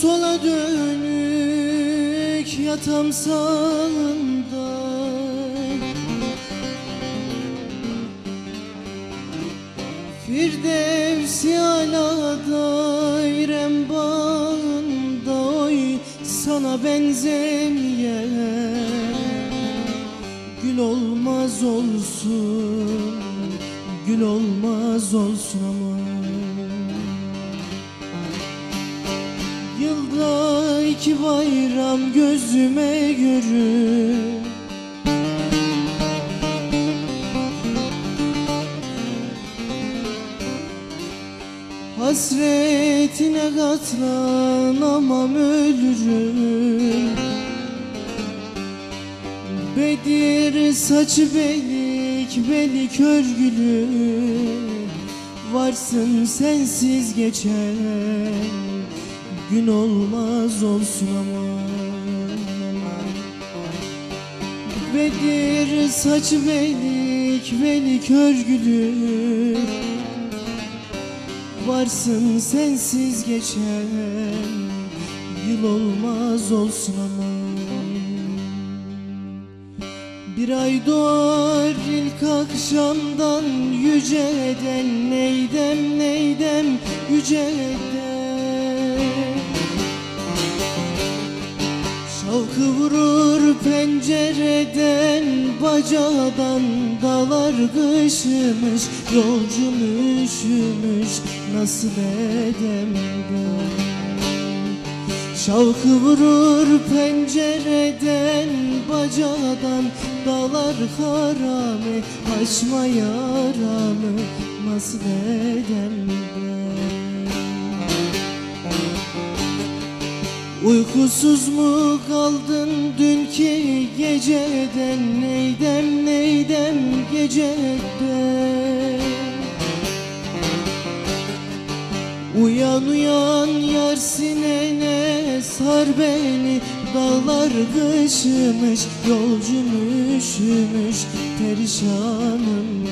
sola dönük yatam sağında. Firdevsi ala dairem bağında Oy sana benzemeyen Gül olmaz olsun Gül olmaz olsun ama İki bayram gözüme görür Hasretine katlanamam ölürüm. Bedir saçı belik belik örgülü. Varsın sensiz geçen Gün olmaz olsun ama. Bedir saçı belik belik örgülü. Varsın sensiz geçen Yıl olmaz olsun ama. Bir ay doğar ilk akşamdan Yüceden neydem neydem yüceden Şalkı pencereden bacadan Dağlar kışımış yolcum üşümüş Nasıl edem ben? Şalkı vurur pencereden bacadan Dağlar harame açma yaramı Nasıl edem ben Uykusuz mu kaldın dünkü geceden? Neydem neydem geceden Uyan uyan yar sinene sar beni. Dağlar kışımış yolcum üşümüş perişanım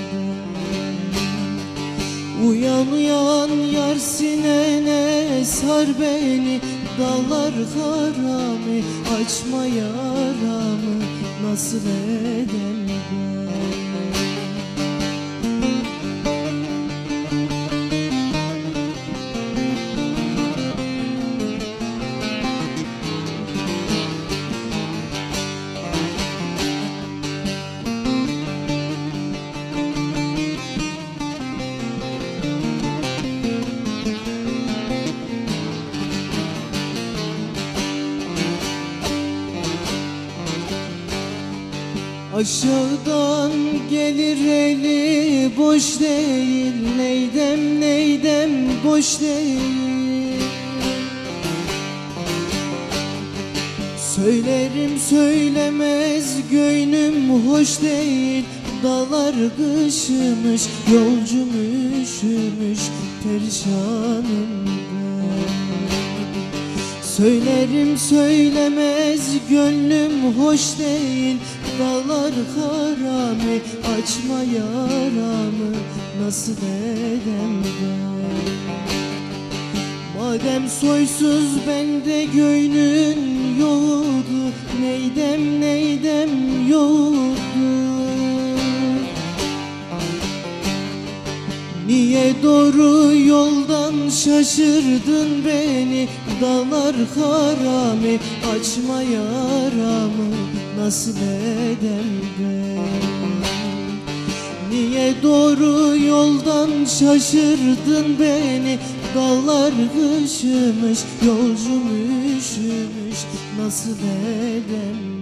Uyan uyan yar sinene sar beni Dağlar harami açma yaramı Nasıl edem ben Aşağıdan gelir eli boş değil. Neydem neydem boş değil. Söylerim söylemez göynüm hoş değil. Dağlar kışımış yolcum üşümüş Perişanım ben. Söylerim söylemez gönlüm hoş değil Dağlar harami açma yaramı Nasıl edem ben? Madem soysuz bende göynün yoktu Neydem neydem yoktu? Niye doğru yoldan şaşırdın beni Dağlar harami açma yaramı Nasıl edem ben Niye doğru yoldan şaşırdın beni? Dağlar kışımış yolcum üşümüş Nasıl edem